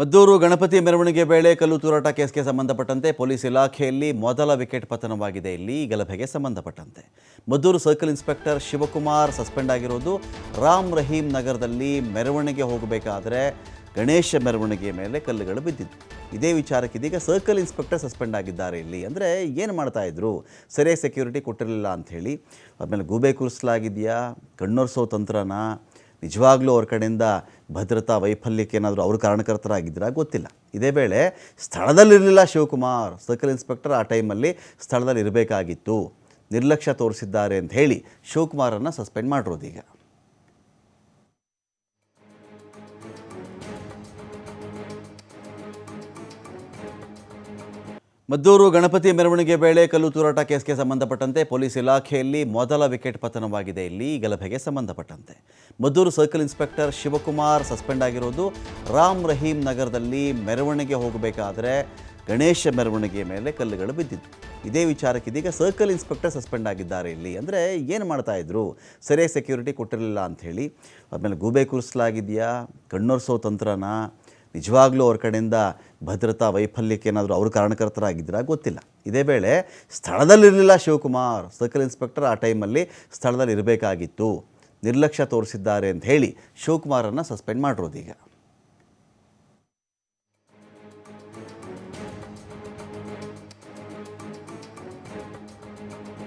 ಮದ್ದೂರು ಗಣಪತಿ ಮೆರವಣಿಗೆ ವೇಳೆ ಕಲ್ಲು ತೂರಾಟ ಕೇಸ್ಗೆ ಸಂಬಂಧಪಟ್ಟಂತೆ ಪೊಲೀಸ್ ಇಲಾಖೆಯಲ್ಲಿ ಮೊದಲ ವಿಕೆಟ್ ಪತನವಾಗಿದೆ. ಇಲ್ಲಿ ಗಲಭೆಗೆ ಸಂಬಂಧಪಟ್ಟಂತೆ Maddur circle inspector Shivakumar suspend ಆಗಿರೋದು ರಾಮ್ ರಹೀಂ ನಗರದಲ್ಲಿ ಮೆರವಣಿಗೆ ಹೋಗಬೇಕಾದ್ರೆ ಗಣೇಶ ಮೆರವಣಿಗೆ ಮೇಲೆ ಕಲ್ಲುಗಳು ಬಿದ್ದಿದ್ದು. ಇದೇ ವಿಚಾರಕ್ಕೆ ಇದೀಗ ಸರ್ಕಲ್ ಇನ್ಸ್ಪೆಕ್ಟರ್ ಸಸ್ಪೆಂಡ್ ಆಗಿದ್ದಾರೆ ಇಲ್ಲಿ. ಅಂದರೆ ಏನು ಮಾಡ್ತಾ ಇದ್ರು? ಸರಿಯಾಗಿ ಸೆಕ್ಯೂರಿಟಿ ಕೊಟ್ಟಿರಲಿಲ್ಲ ಅಂಥೇಳಿ ಆಮೇಲೆ ಗೂಬೆ ಕೂರಿಸಲಾಗಿದೆಯಾ? ಕಣ್ಣೊರೆಸೋ ತಂತ್ರನ? ನಿಜವಾಗ್ಲೂ ಅವ್ರ ಕಡೆಯಿಂದ ಭದ್ರತಾ ವೈಫಲ್ಯಕ್ಕೆ ಏನಾದರೂ ಅವರು ಕಾರಣಕರ್ತರಾಗಿದ್ದೀರಾ? ಗೊತ್ತಿಲ್ಲ. ಇದೇ ವೇಳೆ ಸ್ಥಳದಲ್ಲಿರಲಿಲ್ಲ ಶಿವಕುಮಾರ್. ಸರ್ಕಲ್ ಇನ್ಸ್ಪೆಕ್ಟರ್ ಆ ಟೈಮಲ್ಲಿ ಸ್ಥಳದಲ್ಲಿ ಇರಬೇಕಾಗಿತ್ತು ನಿರ್ಲಕ್ಷ್ಯ ತೋರಿಸಿದ್ದಾರೆ ಅಂತ ಹೇಳಿ ಶಿವಕುಮಾರನ್ನು ಸಸ್ಪೆಂಡ್ ಮಾಡಿರೋದು ಈಗ. ಮದ್ದೂರು ಗಣಪತಿ ಮೆರವಣಿಗೆ ವೇಳೆ ಕಲ್ಲು ತೂರಾಟ ಕೇಸ್ಗೆ ಸಂಬಂಧಪಟ್ಟಂತೆ ಪೊಲೀಸ್ ಇಲಾಖೆಯಲ್ಲಿ ಮೊದಲ ವಿಕೆಟ್ ಪತನವಾಗಿದೆ. ಇಲ್ಲಿ ಗಲಭೆಗೆ ಸಂಬಂಧಪಟ್ಟಂತೆ Maddur circle inspector Shivakumar suspend ಆಗಿರೋದು ರಾಮ್ ರಹೀಂ ನಗರದಲ್ಲಿ ಮೆರವಣಿಗೆ ಹೋಗಬೇಕಾದ್ರೆ ಗಣೇಶ ಮೆರವಣಿಗೆ ಮೇಲೆ ಕಲ್ಲುಗಳು ಬಿದ್ದಿದ್ದು. ಇದೇ ವಿಚಾರಕ್ಕೆ ಇದೀಗ ಸರ್ಕಲ್ ಇನ್ಸ್ಪೆಕ್ಟರ್ ಸಸ್ಪೆಂಡ್ ಆಗಿದ್ದಾರೆ ಇಲ್ಲಿ. ಅಂದರೆ ಏನು ಮಾಡ್ತಾ ಇದ್ರು? ಸರಿಯಾಗಿ ಸೆಕ್ಯೂರಿಟಿ ಕೊಟ್ಟಿರಲಿಲ್ಲ ಅಂಥೇಳಿ. ಆಮೇಲೆ ಗೂಬೆ ಕೂರಿಸಲಾಗಿದೆಯಾ? ಕಣ್ಣೊರೆಸೋ ತಂತ್ರನ? ನಿಜವಾಗ್ಲೂ ಅವ್ರ ಕಡೆಯಿಂದ ಭದ್ರತಾ ವೈಫಲ್ಯಕ್ಕೆ ಏನಾದರೂ ಅವರು ಕಾರಣಕರ್ತರಾಗಿದ್ದೀರಾ? ಗೊತ್ತಿಲ್ಲ. ಇದೇ ವೇಳೆ ಸ್ಥಳದಲ್ಲಿರಲಿಲ್ಲ ಶಿವಕುಮಾರ್. ಸರ್ಕಲ್ ಇನ್ಸ್ಪೆಕ್ಟರ್ ಆ ಟೈಮಲ್ಲಿ ಸ್ಥಳದಲ್ಲಿ ಇರಬೇಕಾಗಿತ್ತು ನಿರ್ಲಕ್ಷ್ಯ ತೋರಿಸಿದ್ದಾರೆ ಅಂತ ಹೇಳಿ ಶಿವಕುಮಾರನ್ನು ಸಸ್ಪೆಂಡ್ ಮಾಡಿರೋದು ಈಗ.